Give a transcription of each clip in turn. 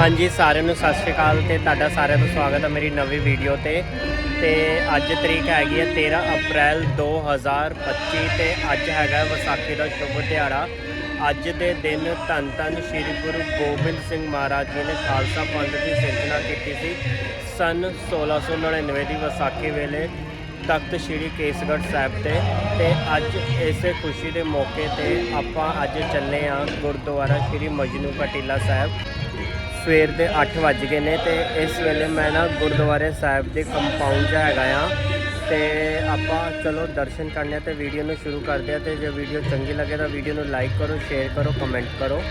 ਹਾਂਜੀ, ਸਾਰਿਆਂ ਨੂੰ ਸਤਿ ਸ਼੍ਰੀ ਅਕਾਲ ਤੇ ਤੁਹਾਡਾ ਸਾਰਿਆਂ ਦਾ ਸਵਾਗਤ ਹੈ ਮੇਰੀ ਨਵੀਂ ਵੀਡੀਓ ਤੇ। ਤੇ ਅੱਜ ਤਰੀਕ ਹੈਗੀ ਹੈ 13 ਅਪ੍ਰੈਲ 2025 ਤੇ ਅੱਜ ਹੈਗਾ ਵਿਸਾਖੀ ਦਾ ਸ਼ੁਭ ਦਿਹਾੜਾ ਅੱਜ ਦੇ ਦਿਨ ਧੰਨ ਧੰਨ ਸ੍ਰੀ ਗੁਰੂ ਗੋਬਿੰਦ ਸਿੰਘ ਮਹਾਰਾਜ ਜੀ ਨੇ ਖਾਲਸਾ ਪੰਥ ਦੀ ਸਿਰਜਣਾ ਕੀਤੀ ਸੀ। ਸਨ 1699 ਦੀ ਵਿਸਾਖੀ ਵੇਲੇ ਤਖਤ ਸ੍ਰੀ ਕੇਸਗੜ੍ਹ ਸਾਹਿਬ ਤੇ। ਤੇ ਅੱਜ ਇਸੇ ਖੁਸ਼ੀ ਦੇ ਮੌਕੇ ਤੇ ਆਪਾਂ ਅੱਜ ਚੱਲੇ ਆ ਗੁਰਦੁਆਰਾ ਸ੍ਰੀ ਮਜਨੂ ਕਟੀਲਾ ਸਾਹਿਬ। ਸਵੇਰ ਦੇ 8 ਵੱਜ ਗਏ ਨੇ ਤੇ ਇਸ ਵੇਲੇ ਮੈਂ ਨਾ ਗੁਰਦੁਆਰੇ ਸਾਹਿਬ ਦੇ ਕੰਪਾਊਂਡ 'ਚ ਹੈਗਾ ਆ। ਤੇ ਆਪਾਂ ਚਲੋ ਦਰਸ਼ਨ ਕਰਨੇ ਆ ਤੇ ਵੀਡੀਓ ਨੂੰ ਸ਼ੁਰੂ ਕਰਦੇ ਆ ਤੇ ਜੇ ਵੀਡੀਓ ਚੰਗੀ ਲੱਗੇ ਤਾਂ ਵੀਡੀਓ ਨੂੰ ਲਾਈਕ ਕਰੋ ਸ਼ੇਅਰ ਕਰੋ ਕਮੈਂਟ ਕਰੋ।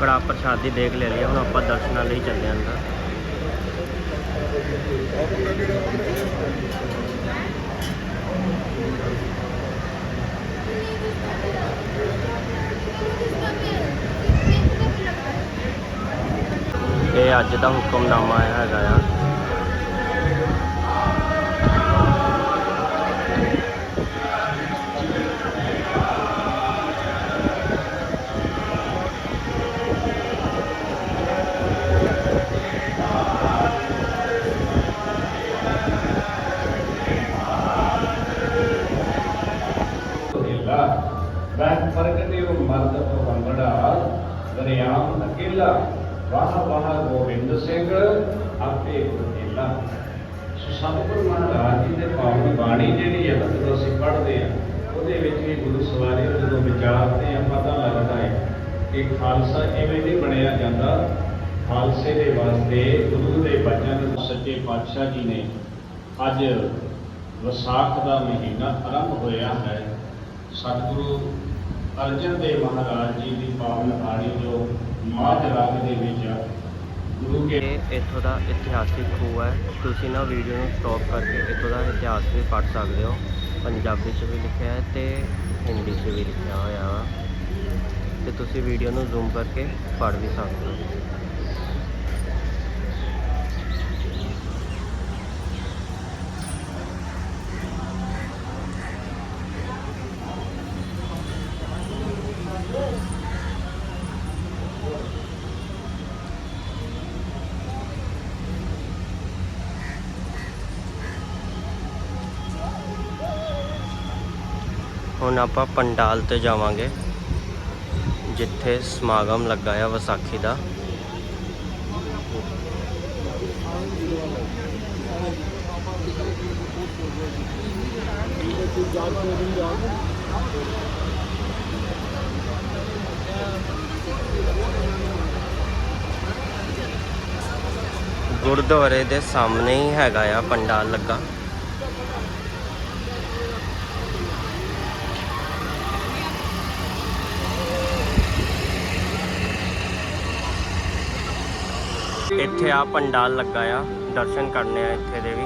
ਕੜਾ ਪ੍ਰਸ਼ਾਦੀ ਦੇਖ ਲੈ ਲਿਆ ਹੁਣ ਆਪਾਂ ਦਰਸ਼ਨਾਂ ਲਈ ਚੱਲੇ ਆਂ ਅੰਦਰ। ਇਹ ਅੱਜ ਦਾ ਹੁਕਮਨਾਮਾ ਆਇਆ ਹੈਗਾ ਆ। ਕਿ ਖਾਲਸਾ ਇਵੇਂ ਨਹੀਂ ਬਣਿਆ ਜਾਂਦਾ, ਖਾਲਸੇ ਦੇ ਵਾਸਤੇ ਗੁਰੂ ਦੇ ਬਚਨ ਸੱਚੇ ਪਾਤਸ਼ਾਹ ਜੀ ਨੇ ਅੱਜ ਵਿਸਾਖ ਦਾ ਮਹੀਨਾ ਆਰੰਭ ਹੋਇਆ ਹੈ। ਸਤਿਗੁਰੂ ਅਰਜਨ ਦੇਵ ਮਹਾਰਾਜ ਜੀ ਦੀ ਪਾਵਨ ਬਾਣੀ ਜੋ ਮਾਝ ਰਾਗ ਦੇ ਵਿੱਚ ਗੁਰੂ ਕੇ ਇੱਥੋਂ ਦਾ ਇਤਿਹਾਸਿਕ ਖੂਹ ਹੈ। ਤੁਸੀਂ ਨਾ ਵੀਡੀਓ ਨੂੰ ਸਟਾਪ ਕਰਕੇ ਇੱਥੋਂ ਦਾ ਇਤਿਹਾਸ ਵੀ ਪੜ੍ਹ ਸਕਦੇ ਹੋ। ਪੰਜਾਬੀ 'ਚ ਵੀ ਲਿਖਿਆ ਹੈ ਤੇ ਹਿੰਦੀ 'ਚ ਵੀ ਲਿਖਿਆ ਹੋਇਆ ਵਾ। ਤੁਸੀਂ ਵੀਡੀਓ ਨੂੰ ਜ਼ੂਮ ਕਰਕੇ ਪੜ੍ਹ ਵੀ ਸਕਦੇ ਹੋ। ਹੁਣ ਆਪਾਂ ਪੰਡਾਲ ਤੇ ਜਾਵਾਂਗੇ। ਜਿੱਥੇ ਸਮਾਗਮ ਲੱਗਾ ਆ ਵਿਸਾਖੀ ਦਾ। ਗੁਰਦੁਆਰੇ ਦੇ ਸਾਹਮਣੇ ਹੀ ਹੈਗਾ ਆ ਪੰਡਾਲ ਲੱਗਾ। ਇੱਥੇ ਆ ਪੰਡਾਲ ਲੱਗਾ ਆ ਦਰਸ਼ਨ ਕਰਨੇ ਆ ਇੱਥੇ ਦੇ ਵੀ।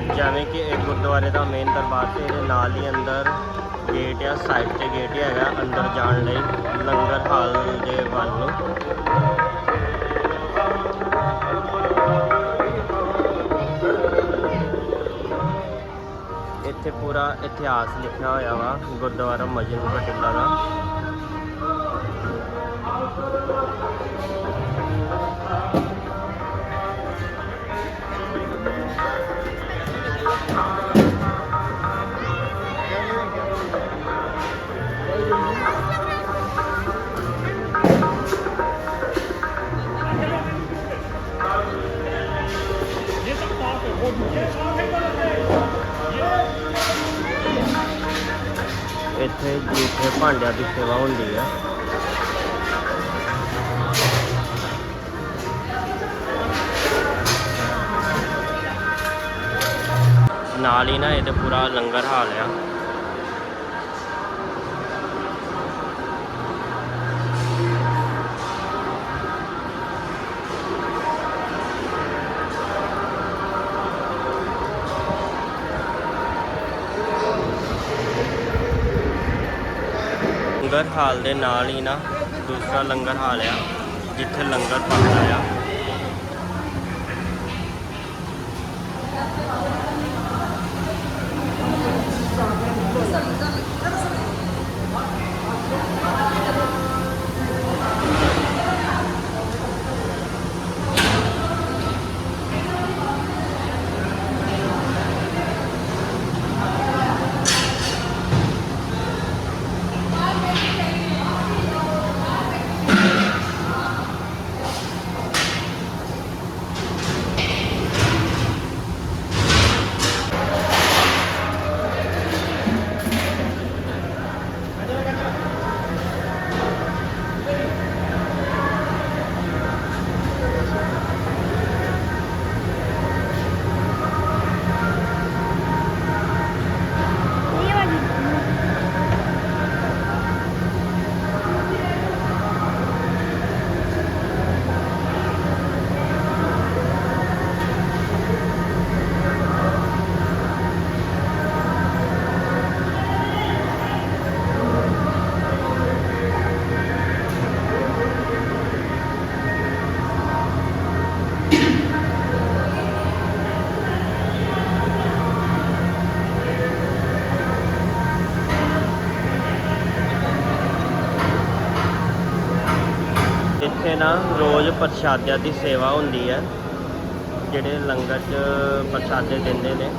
ਜਿਵੇਂ ਕਿ ਇਹ ਗੁਰਦੁਆਰੇ ਦਾ ਮੇਨ ਦਰਬਾਰ ਤੇ ਇਹਦੇ ਨਾਲ ਹੀ ਅੰਦਰ ਗੇਟ ਆ ਸਾਈਡ ਤੇ ਗੇਟ ਹੀ ਹੈਗਾ, ਅੰਦਰ ਜਾਣ ਲਈ ਲੰਗਰ ਹਾਲ ਦੇ ਵੱਲ ਨੂੰ। ਇੱਥੇ ਪੂਰਾ ਇਤਿਹਾਸ ਲਿਖਿਆ ਹੋਇਆ ਵਾ, ਗੁਰਦੁਆਰਾ ਮਜਨੂ ਬਟਿੰਡਾ ਦਾ। ਇੱਥੇ ਜੂਠੇ ਭਾਂਡਿਆਂ ਦੀ ਸੇਵਾ ਹੁੰਦੀ ਹੈ ਨਾਲ ਹੀ ਨਾ ਇਹਦੇ ਪੂਰਾ ਲੰਗਰ ਹਾਲ ਆ। ਲੰਗਰ ਹਾਲ ਦੇ ਨਾਲ ਹੀ ਨਾ ਦੂਸਰਾ ਲੰਗਰ ਹਾਲ ਆ, ਜਿੱਥੇ ਲੰਗਰ ਪੱਕਦਾ ਆ। ਰੋਜ਼ ਪ੍ਰਸ਼ਾਦਿਆਂ ਦੀ ਸੇਵਾ ਹੁੰਦੀ ਹੈ, ਜਿਹੜੇ ਲੰਗਰ 'ਚ ਪ੍ਰਸ਼ਾਦੇ ਦਿੰਦੇ ਨੇ।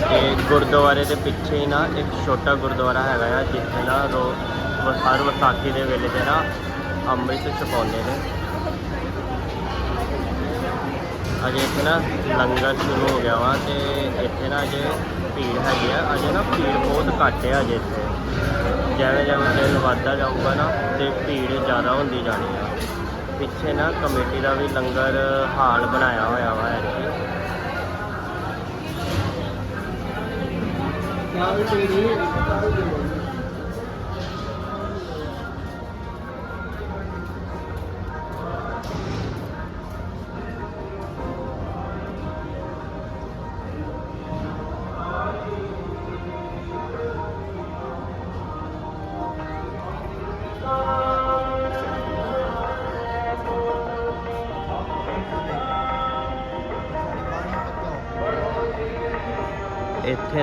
ਤੇ ਗੁਰਦੁਆਰੇ ਦੇ ਪਿੱਛੇ ਹੀ ਨਾ ਇੱਕ ਛੋਟਾ ਗੁਰਦੁਆਰਾ ਹੈਗਾ ਆ, ਜਿੱਥੇ ਨਾ ਰੋ ਹਰ ਵਿਸਾਖੀ ਦੇ ਵੇਲੇ ਤੇ ਨਾ ਅੰਮ੍ਰਿਤ ਛਕਾਉਂਦੇ ਨੇ। ਅਜੇ ਇੱਥੇ ਨਾ ਲੰਗਰ ਸ਼ੁਰੂ ਹੋ ਗਿਆ ਵਾ ਤੇ ਇੱਥੇ ਨਾ ਅਜੇ ਭੀੜ ਹੈਗੀ ਆ। ਅਜੇ ਨਾ ਭੀੜ ਬਹੁਤ ਘੱਟ ਹੈ ਅਜੇ ਇੱਥੇ। ਜਿਵੇਂ ਜਿਵੇਂ ਦਿਨ ਵੱਧਦਾ ਜਾਊਗਾ ਨਾ ਤੇ ਭੀੜ ਜ਼ਿਆਦਾ ਹੁੰਦੀ ਜਾਣੀ ਆ। ਪਿੱਛੇ ਨਾ ਕਮੇਟੀ ਦਾ ਵੀ ਲੰਗਰ ਹਾਲ ਬਣਾਇਆ ਹੋਇਆ ਵਾ ਇੱਥੇ। ਇੱਥੇ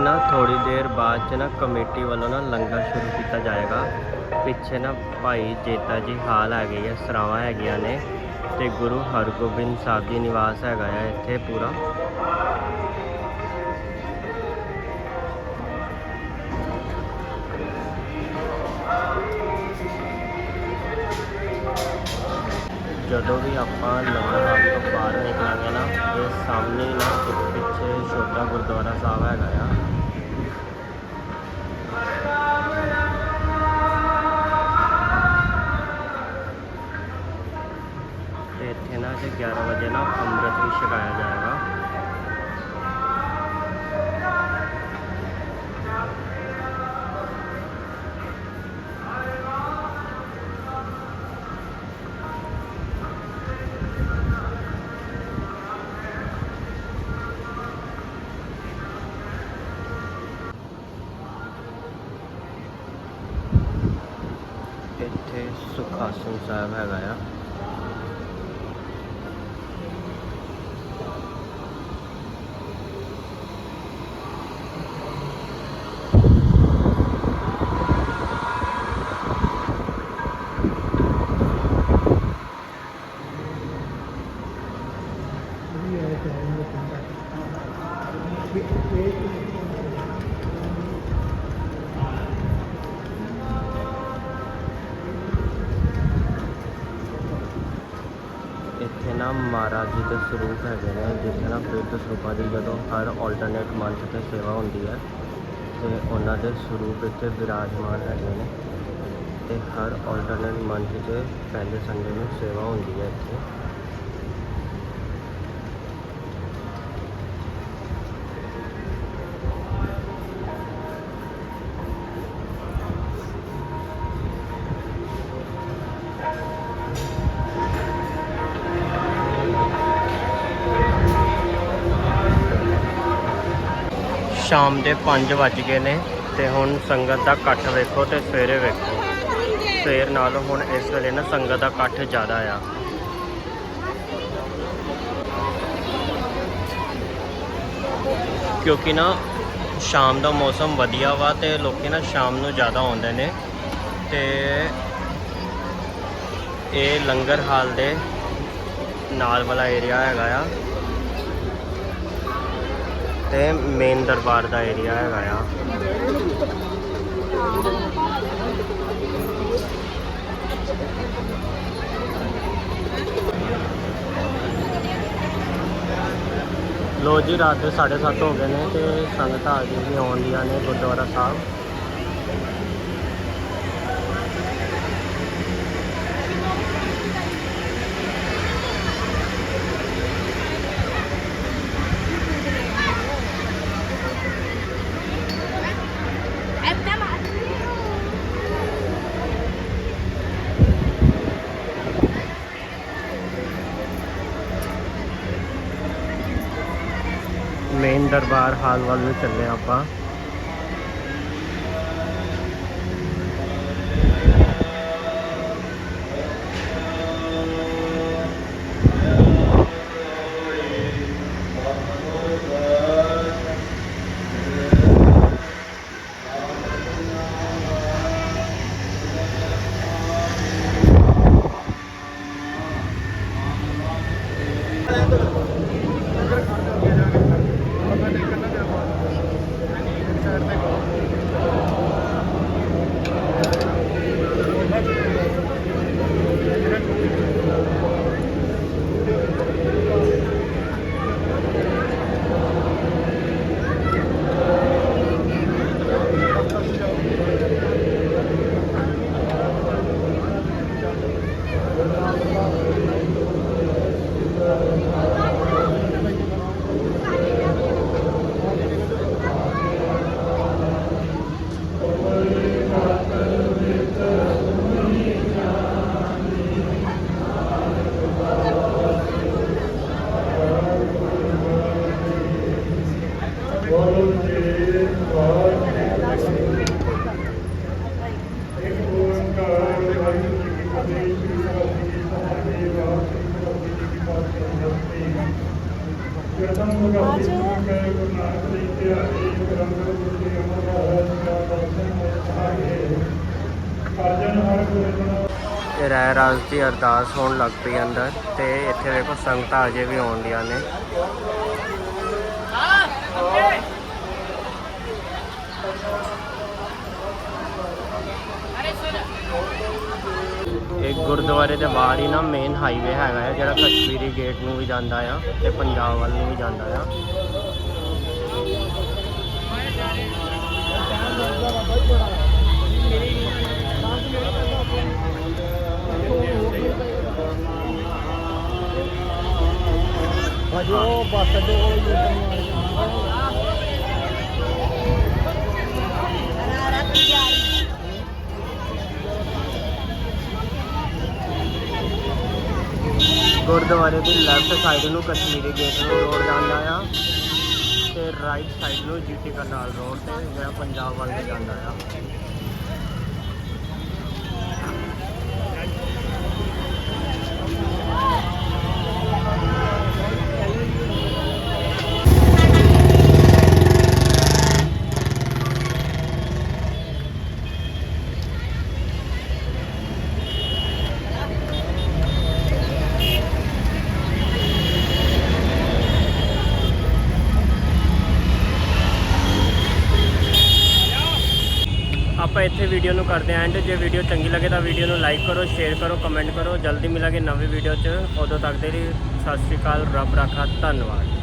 ਨਾ ਥੋੜੀ ਦੇਰ ਬਾਅਦ ਚ ਨਾ ਕਮੇਟੀ ਵੱਲੋਂ ਨਾ ਲੰਗਰ ਸ਼ੁਰੂ ਕੀਤਾ ਜਾਏਗਾ। ਪਿੱਛੇ ਨਾ ਭਾਈ ਜੇਤਾ ਜੀ ਹਾਲ ਹੈਗੇ ਆ, ਸਰਾਵਾਂ ਹੈਗੀਆਂ ਨੇ ਤੇ ਗੁਰੂ ਹਰਗੋਬਿੰਦ ਸਾਹਿਬ ਜੀ ਨਿਵਾਸ ਹੈਗਾ ਆ ਇੱਥੇ ਪੂਰਾ। ਜਦੋਂ ਵੀ ਆਪਾਂ ਲੰਗਰ ਹਾਲ ਤੋਂ ਬਾਹਰ ਨਿਕਲਾਂਗੇ ਨਾ, ਇਹ ਸਾਹਮਣੇ ਨਾ ਪਿੱਛੇ ਛੋਟਾ ਗੁਰਦੁਆਰਾ ਸਾਹਿਬ ਹੈਗਾ ਆ। ਤੇ ਇੱਥੇ ਨਾ ਜੇ 11 ਵਜੇ ਨਾ ਅੰਮ੍ਰਿਤ ਛਕਾਇਆ ਜਾਏਗਾ। ਇੱਥੇ ਸੁਖਾਸਨ ਸਾਹਿਬ ਹੈਗਾ ਆ। ਮਹਾਰਾਜ ਜੀ ਦੇ ਸਰੂਪ ਹੈਗੇ ਨੇ ਜਿਸ ਤਰ੍ਹਾਂ ਬਿਰਧ ਸਰੂਪਾਂ ਦੀ ਜਦੋਂ ਹਰ ਆਲਟਰਨੇਟ ਮੰਥ ਤੇ ਸੇਵਾ ਹੁੰਦੀ ਹੈ, ਤੇ ਉਹਨਾਂ ਦੇ ਸਰੂਪ ਇੱਥੇ ਵਿਰਾਜਮਾਨ ਹੈਗੇ ਨੇ। ਤੇ ਹਰ ਆਲਟਰਨੇਟ ਮੰਥ 'ਚ ਪਹਿਲੇ ਸੰਡੇ ਨੂੰ ਸੇਵਾ ਹੁੰਦੀ ਹੈ ਇੱਥੇ। ਸ਼ਾਮ ਦੇ 5 ਵੱਜ ਗਏ ਨੇ ਤੇ ਹੁਣ ਸੰਗਤ ਦਾ ਇਕੱਠ ਵੇਖੋ ਤੇ ਸਵੇਰੇ ਵੇਖੋ। ਸਵੇਰ ਨਾਲੋਂ ਹੁਣ ਇਸ ਵੇਲੇ ਨਾ ਸੰਗਤ ਦਾ ਇਕੱਠ ਜ਼ਿਆਦਾ ਆ। ਕਿਉਂਕਿ ਨਾ ਸ਼ਾਮ ਦਾ ਮੌਸਮ ਵਧੀਆ ਵਾ ਤੇ ਲੋਕੀ ਨਾ ਸ਼ਾਮ ਨੂੰ ਜ਼ਿਆਦਾ ਆਉਂਦੇ ਨੇ ਤੇ ਇਹ ਲੰਗਰ ਹਾਲ ਦੇ ਨਾਲ ਵਾਲਾ ਏਰੀਆ ਹੈਗਾ ਆ। ਤੇ ਮੇਨ ਦਰਬਾਰ ਦਾ ਏਰੀਆ ਹੈਗਾ ਆ। ਲੋ ਜੀ, ਰਾਤ ਦੇ 7:30 ਹੋ ਗਏ ਨੇ ਤੇ ਸੰਗਤਾਂ ਅਜੇ ਵੀ ਆਉਂਦੀਆਂ ਨੇ ਗੁਰਦੁਆਰਾ ਸਾਹਿਬ ਮੇਨ ਦਰਬਾਰ ਹਾਲ ਵੱਲ ਨੂੰ ਚੱਲੇ ਹਾਂ ਆਪਾਂ। ਇਹ ਰਹਿ ਰਾਸ ਦੀ ਅਰਦਾਸ ਹੋਣ ਲੱਗ ਪਈ ਅੰਦਰ ਤੇ ਇੱਥੇ ਵੇਖੋ ਸੰਗਤਾਂ ਅਜੇ ਵੀ ਆਉਂਦੀਆਂ ਨੇ ਇੱਕ ਗੁਰਦੁਆਰੇ ਦੇ ਬਾਹਰ ਹੀ ਨਾ ਮੇਨ ਹਾਈਵੇ ਹੈਗਾ ਆ ਜਿਹੜਾ ਕਸ਼ਮੀਰੀ ਗੇਟ ਨੂੰ ਵੀ ਜਾਂਦਾ ਆ ਤੇ ਪੰਜਾਬ ਵੱਲ ਨੂੰ ਵੀ ਜਾਂਦਾ ਆ। ਭਾਜੀ ਉਹ ਬੱਸ ਅੱਡੇ ਕੋਲ ਗੁਰਦੁਆਰੇ ਦੀ ਲੈਫਟ ਸਾਈਡ ਨੂੰ ਕਸ਼ਮੀਰੀ ਗੇਟ ਨੂੰ ਰੋਡ ਜਾਂਦਾ ਆ ਤੇ ਰਾਈਟ ਸਾਈਡ ਨੂੰ ਜੀਟੀ ਕਰਨਾਲ ਰੋਡ ਤੇ ਜਿਹੜਾ ਪੰਜਾਬ ਵੱਲ ਜਾਂਦਾ ਆ ਆਪਾਂ ਇੱਥੇ ਵੀਡੀਓ ਨੂੰ ਕਰਦੇ ਆਂ ਐਂਡ ਜੇ ਵੀਡੀਓ ਚੰਗੀ ਲੱਗੇ ਤਾਂ ਵੀਡੀਓ ਨੂੰ ਲਾਈਕ ਕਰੋ ਸ਼ੇਅਰ ਕਰੋ ਕਮੈਂਟ ਕਰੋ। ਜਲਦੀ ਮਿਲਾਂਗੇ ਨਵੀਂ ਵੀਡੀਓ 'ਚ। ਉਦੋਂ ਤੱਕ ਦੇ ਲਈ ਸਤਿ ਸ਼੍ਰੀ ਅਕਾਲ, ਰੱਬ ਰਾਖਾ। ਧੰਨਵਾਦ।